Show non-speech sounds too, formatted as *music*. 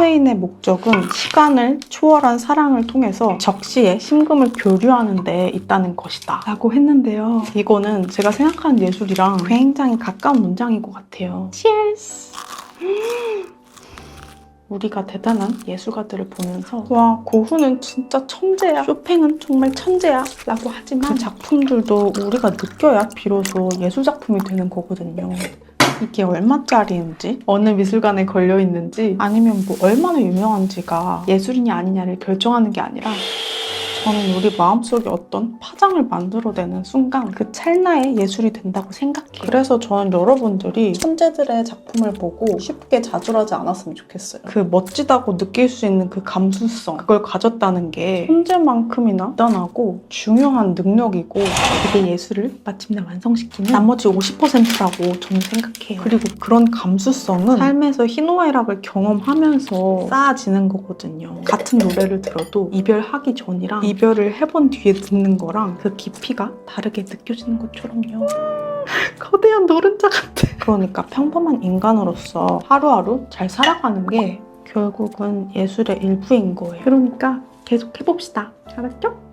스웨인의 목적은 시간을 초월한 사랑을 통해서 적시에 심금을 교류하는 데 있다는 것이다. 라고 했는데요. 이거는 제가 생각하는 예술이랑 굉장히 가까운 문장인 것 같아요. Cheers! *gasps* 우리가 대단한 예술가들을 보면서 와 고흐는 진짜 천재야 쇼팽은 정말 천재야 라고 하지만 그 작품들도 우리가 느껴야 비로소 예술 작품이 되는 거거든요 이게 얼마짜리인지 어느 미술관에 걸려 있는지 아니면 뭐 얼마나 유명한지가 예술이냐 아니냐를 결정하는 게 아니라 저는 우리 마음속에 어떤 파장을 만들어내는 순간 그 찰나에 예술이 된다고 생각해요. 그래서 저는 여러분들이 천재들의 작품을 보고 쉽게 좌절하지 않았으면 좋겠어요. 그 멋지다고 느낄 수 있는 그 감수성, 그걸 가졌다는 게 천재만큼이나 대단하고 중요한 능력이고 그게 예술을 마침내 완성시키는 나머지 50%라고 저는 생각해요. 그리고 그런 감수성은 삶에서 희노애락을 경험하면서 쌓아지는 거거든요. 같은 노래를 들어도 이별하기 전이랑 이별을 해본 뒤에 듣는 거랑 그 깊이가 다르게 느껴지는 것처럼요. *laughs* 거대한 노른자 같아. 그러니까 평범한 인간으로서 하루하루 잘 살아가는 게 결국은 예술의 일부인 거예요. 그러니까 계속 해봅시다. 알았죠?